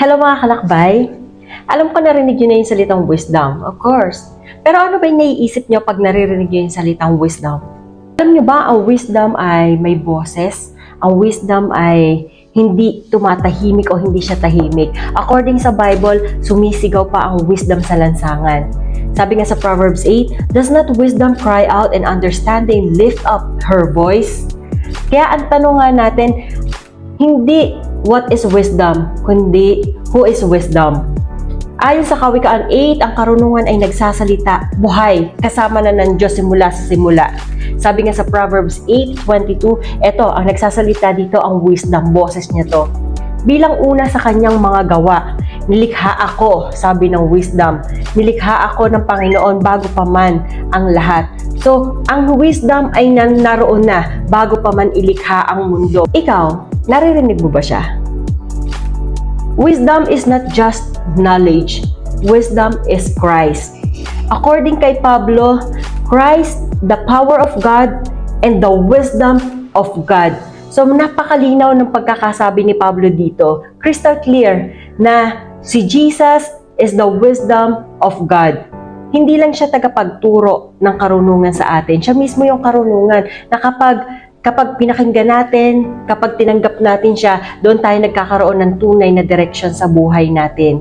Hello mga kalakbay! Alam ko narinig nyo na yung salitang wisdom, of course. Pero ano ba yung naiisip nyo pag naririnig nyo yung salitang wisdom? Alam nyo ba, ang wisdom ay may boses. Ang wisdom ay hindi tumatahimik o hindi siya tahimik. According sa Bible, sumisigaw pa ang wisdom sa lansangan. Sabi nga sa Proverbs 8, Does not wisdom cry out and understanding lift up her voice? Kaya ang tanong nga natin, hindi what is wisdom, kundi who is wisdom. Ayon sa Kawikaan 8, ang karunungan ay nagsasalita, buhay, kasama na ng Diyos simula sa simula. Sabi nga sa Proverbs 8.22, eto, ang nagsasalita dito ang wisdom, boses niya to. Bilang una sa kanyang mga gawa, nilikha ako, sabi ng wisdom. Nilikha ako ng Panginoon bago pa man ang lahat. So, ang wisdom ay nan naroon na bago pa man ilikha ang mundo. Ikaw, naririnig mo ba siya? Wisdom is not just knowledge. Wisdom is Christ. According kay Pablo, Christ, the power of God and the wisdom of God. So napakalinaw ng pagkakasabi ni Pablo dito. Crystal clear na si Jesus is the wisdom of God. Hindi lang siya tagapagturo ng karunungan sa atin. Siya mismo yung karunungan na kapag kapag pinakinggan natin, kapag tinanggap natin siya, doon tayo nagkakaroon ng tunay na direksyon sa buhay natin.